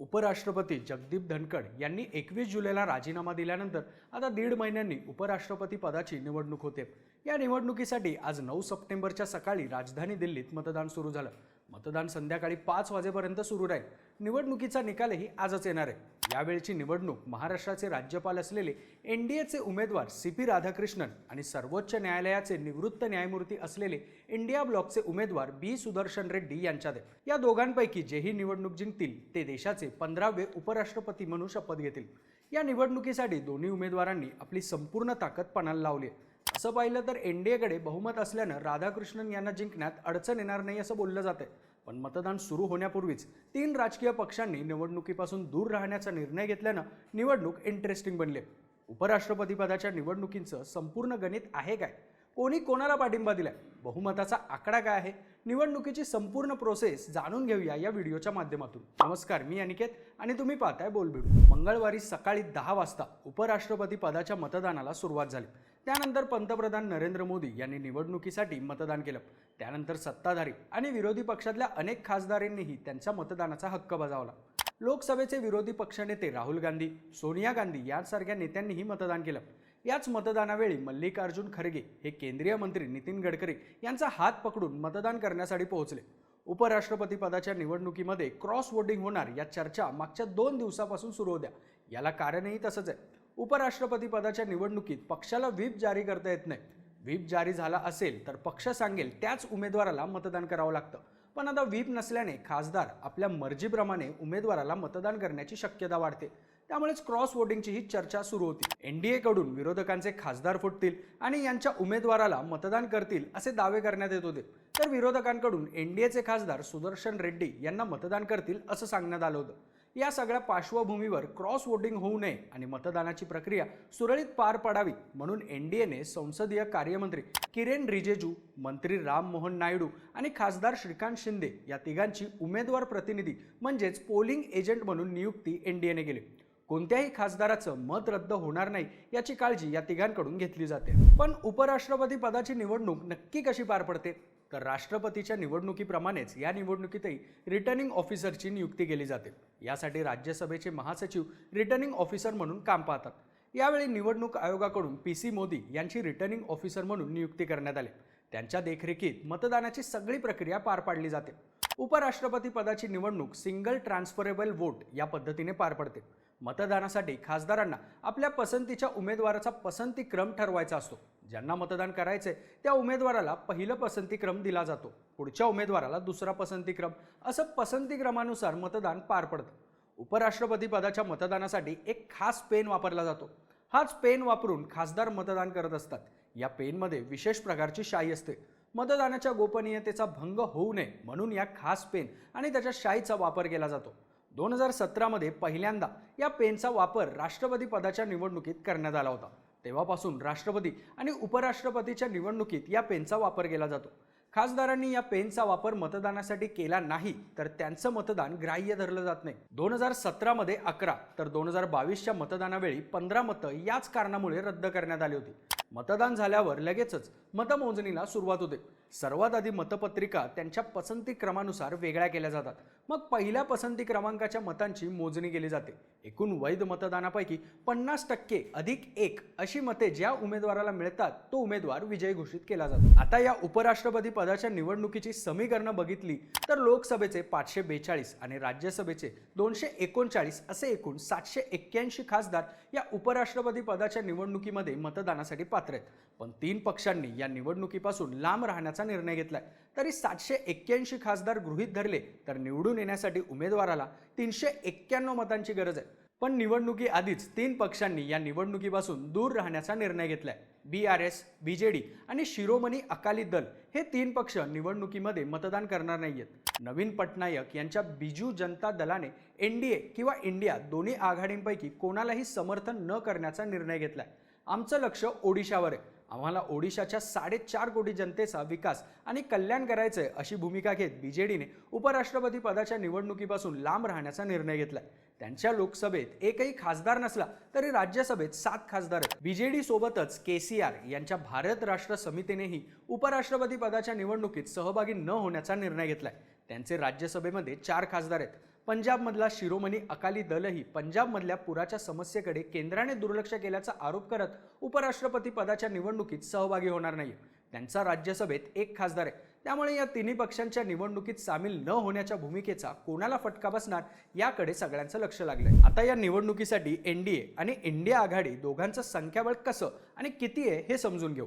उपराष्ट्रपती जगदीप धनखड यांनी एकवीस जुलैला राजीनामा दिल्यानंतर आता दीड महिन्यांनी उपराष्ट्रपती पदाची निवडणूक होते. या निवडणुकीसाठी आज नऊ सप्टेंबरच्या सकाळी राजधानी दिल्लीत मतदान सुरू झालं. मतदान संध्याकाळी पाच वाजेपर्यंत सुरू राहील. निवडणुकीचा निकालही आजच येणार आहे. यावेळची निवडणूक महाराष्ट्राचे राज्यपाल असलेले एन डी एचे उमेदवार सी पी राधाकृष्णन आणि सर्वोच्च न्यायालयाचे निवृत्त न्यायमूर्ती असलेले इंडिया ब्लॉकचे उमेदवार बी सुदर्शन रेड्डी यांच्यात आहे. या दोघांपैकी जेही निवडणूक जिंकतील ते देशाचे पंधरावे उपराष्ट्रपती म्हणून शपथ घेतील. या निवडणुकीसाठी दोन्ही उमेदवारांनी आपली संपूर्ण ताकद पणाला लावली आहे. असं पाहिलं तर एन डी एकडे बहुमत असल्यानं राधाकृष्णन यांना जिंकण्यात अडचण येणार नाही असं बोललं जातंय पण मतदान सुरू होण्यापूर्वीच तीन राजकीय पक्षांनी निवडणुकीपासून दूर राहण्याचा निर्णय घेतल्यानं निवडणूक इंटरेस्टिंग बनली आहे. निवडणुकींचं संपूर्ण गणित आहे काय कोणी कोणाला पाठिंबा दिलाय? बहुमताचा आकडा काय आहे? निवडणुकीची संपूर्ण प्रोसेस जाणून घेऊया या व्हिडिओच्या माध्यमातून. नमस्कार मी अनिकेत आणि तुम्ही पाहताय बोलबिडू मंगळवारी सकाळी दहा वाजता उपराष्ट्रपती पदाच्या मतदानाला सुरुवात झाली. त्यानंतर पंतप्रधान नरेंद्र मोदी यांनी निवडणुकीसाठी मतदान केलं. त्यानंतर सत्ताधारी आणि विरोधी पक्षातल्या अनेक खासदारांनीही त्यांच्या मतदानाचा हक्क बजावला. लोकसभेचे विरोधी पक्षनेते राहुल गांधी सोनिया गांधी यांसारख्या नेत्यांनीही मतदान केलं. याच मतदानावेळी मल्लिकार्जुन खरगे हे केंद्रीय मंत्री नितीन गडकरी यांचा हात पकडून मतदान करण्यासाठी पोहोचले. उपराष्ट्रपती पदाच्या निवडणुकीमध्ये क्रॉस वोटिंग होणार या चर्चा मागच्या दोन दिवसापासून सुरू होत्या. याला कारणही तसंच आहे. उपराष्ट्रपती पदाच्या निवडणुकीत पक्षाला व्हीप जारी करता येत नाही. व्हीप जारी झाला असेल तर पक्ष सांगेल त्याच उमेदवाराला मतदान करावं लागतं. पण आता व्हीप नसल्याने खासदार आपल्या मर्जीप्रमाणे उमेदवाराला मतदान करण्याची शक्यता वाढते. त्यामुळेच क्रॉस वोटिंगची ही चर्चा सुरू होती. एनडीए कडून विरोधकांचे खासदार फुटतील आणि यांच्या उमेदवाराला मतदान करतील असे दावे करण्यात येत होते. तर विरोधकांकडून एनडीएचे खासदार सुदर्शन रेड्डी यांना मतदान करतील असं सांगण्यात आलं होतं. या सगळ्या पार्श्वभूमीवर क्रॉस वोटिंग होऊ नये आणि मतदानाची प्रक्रिया सुरळीत पार पडावी म्हणून एनडीएने संसदीय कार्यमंत्री किरेन रिजेजू मंत्री राम मोहन नायडू आणि खासदार श्रीकांत शिंदे या तिघांची उमेदवार प्रतिनिधी म्हणजेच पोलिंग एजंट म्हणून नियुक्ती एनडीएने केली. कोणत्याही खासदाराचं मत रद्द होणार नाही याची काळजी या तिघांकडून घेतली जाते. पण उपराष्ट्रपती पदाची निवडणूक नक्की कशी पार पडते? तर राष्ट्रपतीच्या निवडणुकीप्रमाणेच या निवडणुकीतही रिटर्निंग ऑफिसरची नियुक्ती केली जाते. यासाठी राज्यसभेचे महासचिव रिटर्निंग ऑफिसर म्हणून काम पाहतात. यावेळी निवडणूक आयोगाकडून पी सी मोदी यांची रिटर्निंग ऑफिसर म्हणून नियुक्ती करण्यात आली. त्यांच्या देखरेखीत मतदानाची सगळी प्रक्रिया पार पाडली जाते. उपराष्ट्रपती पदाची निवडणूक सिंगल ट्रान्सफरेबल वोट या पद्धतीने पार पडते. मतदानासाठी खासदारांना आपल्या पसंतीच्या उमेदवाराचा पसंती क्रम ठरवायचा असतो. ज्यांना मतदान करायचे त्या उमेदवाराला पहिलं पसंती क्रम दिला जातो. पुढच्या उमेदवाराला दुसरा पसंती क्रम असं पसंती क्रमानुसार मतदान पार पडतं. उपराष्ट्रपती पदाच्या मतदानासाठी एक खास पेन वापरला जातो. हाच पेन वापरून खासदार मतदान करत असतात. या पेनमध्ये विशेष प्रकारची शाई असते. मतदानाच्या गोपनीयतेचा भंग होऊ नये म्हणून या खास पेन आणि त्याच्या शाईचा वापर केला जातो. दोन हजार सतरामध्ये पहिल्यांदा या पेनचा वापर राष्ट्रपती पदाच्या निवडणुकीत करण्यात आला होता. तेव्हापासून राष्ट्रपती आणि उपराष्ट्रपतीच्या निवडणुकीत या पेनचा वापर केला जातो. खासदारांनी या पेनचा वापर मतदानासाठी केला नाही तर त्यांचं मतदान ग्राह्य धरलं जात नाही. दोन हजार सतरामध्ये अकरा तर दोन हजार बावीसच्या मतदानावेळी पंधरा मतं याच कारणामुळे रद्द करण्यात आली होती. मतदान झाल्यावर लगेचच मतमोजणीला सुरुवात होते. सर्वात आधी मतपत्रिका त्यांच्या पसंती क्रमानुसार वेगळ्या केल्या जातात. मग पहिल्या पसंती क्रमांकाच्या मतांची मोजणी केली जाते. एकूण वैध मतदानापैकी पन्नास टक्के अधिक एक अशी मते ज्या उमेदवाराला मिळतात तो उमेदवार विजय घोषित केला जातो. आता या उपराष्ट्रपती पदाच्या निवडणुकीची समीकरणं बघितली तर लोकसभेचे पाचशे बेचाळीस आणि राज्यसभेचे दोनशे एकोणचाळीस असे एकूण सातशे एक्क्याऐंशी खासदार या उपराष्ट्रपती पदाच्या निवडणुकीमध्ये मतदानासाठी पात्र आहेत. पण तीन पक्षांनी या निवडणुकीपासून लांब राहण्याचा निर्णय घेतलाय. तरी सातशे एक्क्याऐंशी खासदार गृहीत धरले तर निवडून येण्यासाठी उमेदवाराला तीनशे एक्क्याण्णव मतांची गरज आहे. पण निवडणुकी आधीच तीन पक्षांनी या निवडणुकीपासून दूर राहण्याचा निर्णय घेतलाय. बी R S B J D आणि शिरोमणी अकाली दल हे तीन पक्ष निवडणुकीमध्ये मतदान करणार नाहीयेत. नवीन पटनायक यांच्या बिजू जनता दलाने एन डी ए किंवा इंडिया दोन्ही आघाडींपैकी कोणालाही समर्थन न करण्याचा निर्णय घेतलाय. आमचं लक्ष ओडिशावर आहे. आम्हाला ओडिशाच्या साडेचार कोटी जनतेचा विकास आणि कल्याण करायचं आहे अशी भूमिका घेत बीजेडीने उपराष्ट्रपती पदाच्या निवडणुकीपासून लांब राहण्याचा निर्णय घेतला त्यांच्या लोकसभेत एकही खासदार नसला तरी राज्यसभेत सात खासदार आहेत. बीजेडी सोबतच के सी आर यांच्या भारत राष्ट्र समितीनेही उपराष्ट्रपती पदाच्या निवडणुकीत सहभागी न होण्याचा निर्णय घेतलाय. त्यांचे राज्यसभेमध्ये चार खासदार आहेत. पंजाबमधला शिरोमणी अकाली दलही पंजाबमधल्या पुराच्या समस्येकडे केंद्राने दुर्लक्ष केल्याचा आरोप करत उपराष्ट्रपती पदाच्या निवडणुकीत सहभागी होणार नाही. त्यांचा राज्यसभेत एक खासदार आहे. त्यामुळे या तिन्ही पक्षांच्या निवडणुकीत सामील न होण्याच्या भूमिकेचा कोणाला फटका बसणार याकडे सगळ्यांचं लक्ष लागलंय. आता या निवडणुकीसाठी एनडीए आणि इंडिया आघाडी दोघांचं संख्याबळ कसं आणि किती आहे हे समजून घेऊ.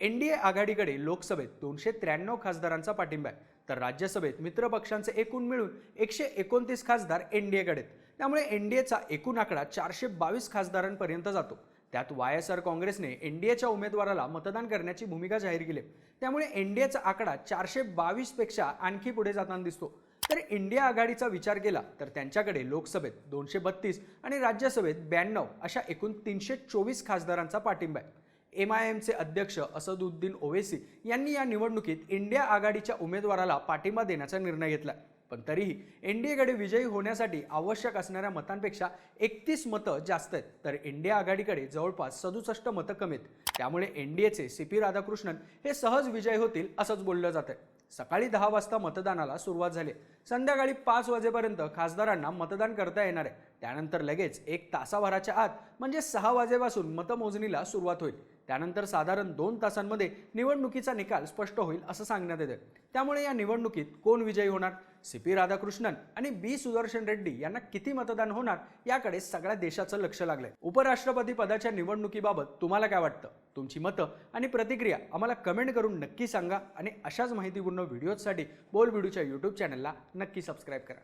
एनडीए आघाडीकडे लोकसभेत दोनशे त्र्याण्णव खासदारांचा पाठिंबा आहे. तर राज्यसभेत मित्रपक्षांचे एकूण मिळून एकशे एकोणतीस खासदार एनडीएकडे आहेत. त्यामुळे एनडीएचा एकूण आकडा चारशे बावीस खासदारांपर्यंत जातो. त्यात वाय एस आर काँग्रेसने एनडीएच्या उमेदवाराला मतदान करण्याची भूमिका जाहीर केली त्यामुळे एनडीएचा आकडा चारशे बावीसपेक्षा आणखी पुढे जाताना दिसतो. तर इंडिया आघाडीचा विचार केला तर त्यांच्याकडे लोकसभेत दोनशे बत्तीस आणि राज्यसभेत ब्याण्णव अशा एकूण तीनशे चोवीस खासदारांचा पाठिंबा आहे. एम आय एमचे अध्यक्ष असदुद्दीन ओवेसी यांनी या निवडणुकीत इंडिया आघाडीच्या उमेदवाराला पाठिंबा देण्याचा निर्णय घेतला. पण तरीही एनडीएकडे विजयी होण्यासाठी आवश्यक असणाऱ्या मतांपेक्षा एकतीस मतं जास्त आहेत. तर इंडिया आघाडीकडे जवळपास सदुसष्ट मतं कमी आहेत. त्यामुळे एनडीएचे सी पी राधाकृष्णन हे सहज विजयी होतील असंच बोललं जात आहे सकाळी दहा वाजता मतदानाला सुरुवात झाली. संध्याकाळी पाच वाजेपर्यंत खासदारांना मतदान करता येणार आहे. त्यानंतर लगेच एक तासाभराच्या आत म्हणजे सहा वाजेपासून मतमोजणीला सुरुवात होईल. त्यानंतर साधारण दोन तासांमध्ये निवडणुकीचा निकाल स्पष्ट होईल असं सांगण्यात येतं त्यामुळे या निवडणुकीत कोण विजयी होणार? सी पी राधाकृष्णन आणि बी सुदर्शन रेड्डी यांना किती मतदान होणार याकडे सगळ्या देशाचं लक्ष लागलंय. उपराष्ट्रपती पदाच्या निवडणुकीबाबत तुम्हाला काय वाटतं? तुमची मतं आणि प्रतिक्रिया आम्हाला कमेंट करून नक्की सांगा आणि अशाच माहितीपूर्ण व्हिडिओजसाठी बोल व्हिडिओच्या यूट्यूब चॅनलला नक्की सबस्क्राईब करा.